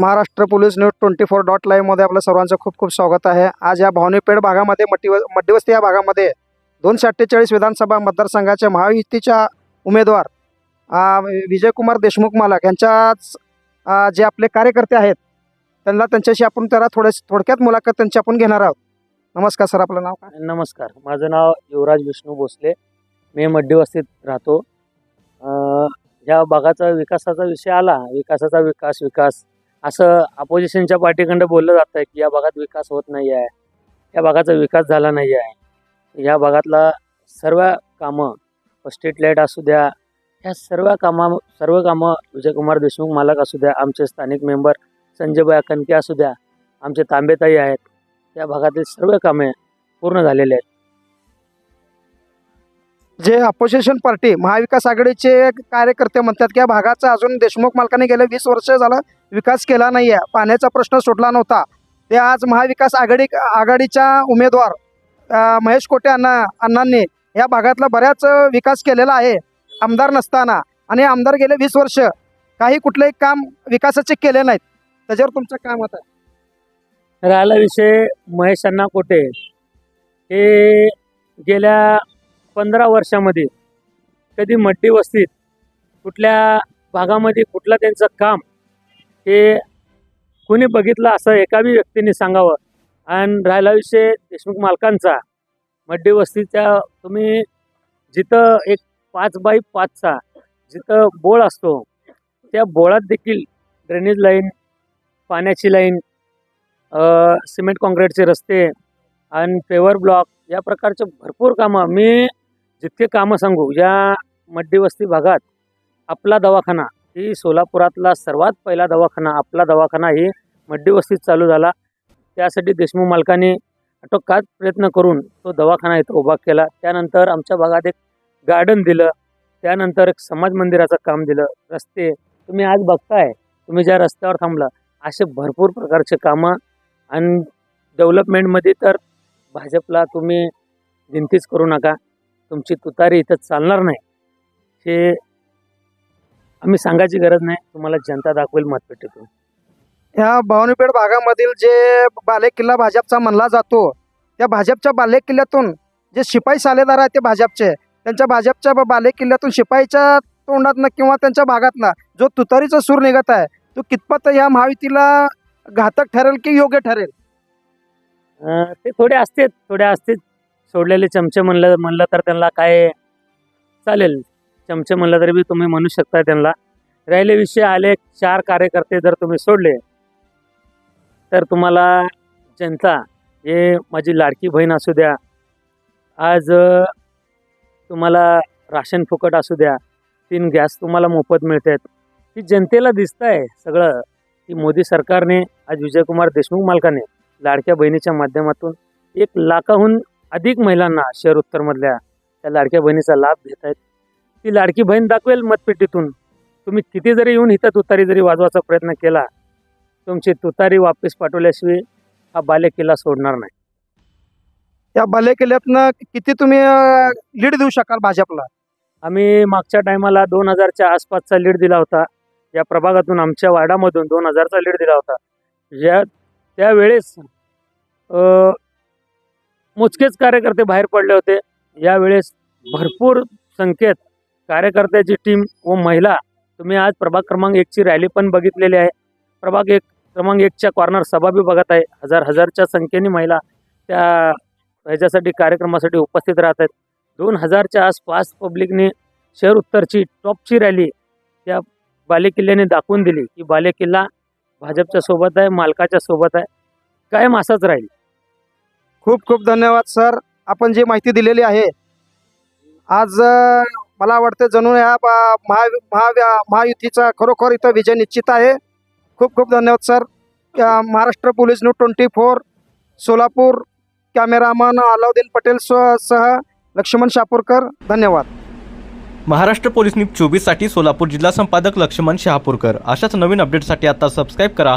Maharashtra police news twenty four dot लाईव्हमध्ये आपलं सर्वांचं खूप खूप स्वागत आहे. आज या भावनीपेठ भागामध्ये मटिव मड्डीवस्ती या भागामध्ये दोनशे अठ्ठेचाळीस विधानसभा मतदारसंघाच्या महायुतीच्या उमेदवार विजयकुमार देशमुख मालक यांच्याच जे आपले कार्यकर्ते आहेत त्यांना त्यांच्याशी आपण त्याला थोड्या थोडक्यात मुलाखत त्यांची आपण घेणार आहोत. नमस्कार सर आपलं नाव काय? नमस्कार माझं नाव युवराज विष्णू भोसले. मी मड्डीवस्तीत राहतो. अं, ह्या भागाचा विकासाचा विषय आला विकासाचा विकास विकास. असं अपोजिशनच्या पार्टीकडं बोललं जातं आहे की या भागात विकास होत नाही आहे या भागाचा विकास झाला नाही आहे या भागातला सर्व कामं स्ट्रीट लाइट असू द्या ह्या सर्व कामा सर्व कामं विजयकुमार देशमुख मालक असू द्या आमचे स्थानिक मेंबर संजयबाई कणके असू द्या आमचे तांबेताई आहेत या भागातील सर्व कामे पूर्ण झालेले आहेत. जे अपोजिशन पार्टी महाविकास आघाडीचे कार्यकर्ते म्हणतात की या भागाचा अजून देशमुख मालकाने गेले वीस वर्ष झालं विकास केला नाही आहे पाण्याचा प्रश्न सुटला नव्हता. ते आज महाविकास आघाडी आघाडीच्या उमेदवार महेश कोटे अण्णा अण्णांनी या भागातला बऱ्याच विकास केलेला आहे. आमदार नसताना. आणि आमदार गेले वीस वर्ष. काही कुठलंही काम विकासाचे केले नाहीत. त्याच्यावर तुमचं काय मत आहे? राहिला विषय महेश अण्णा कोटे. हे गेल्या पंधरा वर्षामध्ये कधी मड्डी वस्तीत कुठल्या भागामध्ये कुठलं त्यांचं काम हे कुणी बघितलं असं एका बी व्यक्तीने सांगावं. आणि राहिला विषय देशमुख मालकांचा. मड्डी वस्तीच्या तुम्ही जिथं एक पाच बाय पाचचा जिथं बोळ असतो त्या बोळात देखील ड्रेनेज लाईन पाण्याची लाईन सिमेंट काँक्रीटचे रस्ते आणि पेवर ब्लॉक या प्रकारचे भरपूर कामं. मी जितके कामं सांगू या मध्यवस्ती भागात आपला दवाखाना ही सोलापुरातला सर्वात पहिला दवाखाना आपला दवाखाना ही मध्यवस्तीत चालू झाला. त्यासाठी देशमुख मालकाने आटोकात प्रयत्न करून तो दवाखाना इथं उभा केला. त्यानंतर आमच्या भागात एक गार्डन दिलं. त्यानंतर एक समाज मंदिराचं काम दिलं. रस्ते तुम्ही आज बघताय तुम्ही ज्या रस्त्यावर थांबला असे भरपूर प्रकारचे कामं आणि डेव्हलपमेंटमध्ये तर भाजपला तुम्ही भिंतीच करू नका. तुमची तुतारी इथं चालणार नाही. हे आम्ही सांगायची गरज नाही. तुम्हाला जनता दाखवेल मतपेटीतून. ह्या भवानीपेठ भागामधील जे बालेकिल्ला भाजपचा म्हणला जातो त्या भाजपच्या बालेकिल्ल्यातून जे शिपाई सालेदार आहेत ते भाजपचे त्यांच्या भाजपच्या ब- बालेकिल्ल्यातून शिपाईच्या तोंडातनं किंवा त्यांच्या भागातनं जो तुतारीचा सूर निघत आहे तो कितपत ह्या महायुतीला घातक ठरेल की योग्य ठरेल? अं, ते थोडे असतेच थोडे असतेच सोडलेले चमचे म्हणलं म्हणलं तर त्यांना काय चालेल? चमचे म्हणलं तरी बी तुम्ही म्हणू शकता त्यांना. राहिले विषय आले चार कार्यकर्ते जर तुम्ही सोडले तर तुम्हाला जनता हे माझी लाडकी बहीण असू द्या आज तुम्हाला राशन फुकट असू द्या तीन गॅस तुम्हाला मोफत मिळतात ही जनतेला दिसत आहे सगळं. की मोदी सरकारने आज विजयकुमार देशमुख मालकाने लाडक्या बहिणीच्या माध्यमातून एक लाखाहून अधिक महिलांना शहर उत्तरमधल्या त्या लाडक्या बहिणीचा लाभ घेत आहेत. ती लाडकी बहीण दाखवेल मतपेटीतून. तुम्ही किती जरी येऊन इथं तुतारी जरी वाजवायचा प्रयत्न केला तुमची तुतारी वापस पाठवल्याशिवाय हा बालेकिल्ला सोडणार नाही. या बालेकिल्ल्यातनं किती तुम्ही लीड देऊ शकाल भाजपला? आम्ही मागच्या टायमाला दोन हजारच्या आसपासचा लीड दिला होता. या प्रभागातून आमच्या वार्डामधून दोन हजारचा लीड दिला होता. या त्यावेळेस मोजकेच कार्यकर्ते बाहेर पडले होते. यावेळेस भरपूर संख्येत कार्यकर्त्याची टीम व महिला तुम्ही आज प्रभाग क्रमांक एकची रॅली पण बघितलेली आहे. प्रभाग एक क्रमांक एकच्या कॉर्नर सभा बी बघत आहे. हजार हजारच्या संख्येने महिला त्या ह्याच्यासाठी कार्यक्रमासाठी उपस्थित राहत आहेत. दोन हजारच्या आसपास पब्लिकने शहर उत्तरची टॉपची रॅली त्या बालेकिल्ल्याने दाखवून दिली. की बालेकिल्ला भाजपच्या सोबत आहे मालकाच्या सोबत आहे. कायम असाच राहील. खूप खूप धन्यवाद सर. आपण जी माहिती दिलेली आहे आज मला वाटतं जणू या बा- महा महा महायुतीचा खरोखर इथं विजय निश्चित आहे. खूप खूप धन्यवाद sir. Maharashtra police news twenty four Solapur cameraman Alauddin Patel सह लक्ष्मण शापूरकर. धन्यवाद. महाराष्ट्र पोलीस न्यूज चोवीससाठी सोलापूर जिल्हा संपादक लक्ष्मण शहापूरकर. अशाच नवीन अपडेटसाठी आता सबस्क्राईब करा.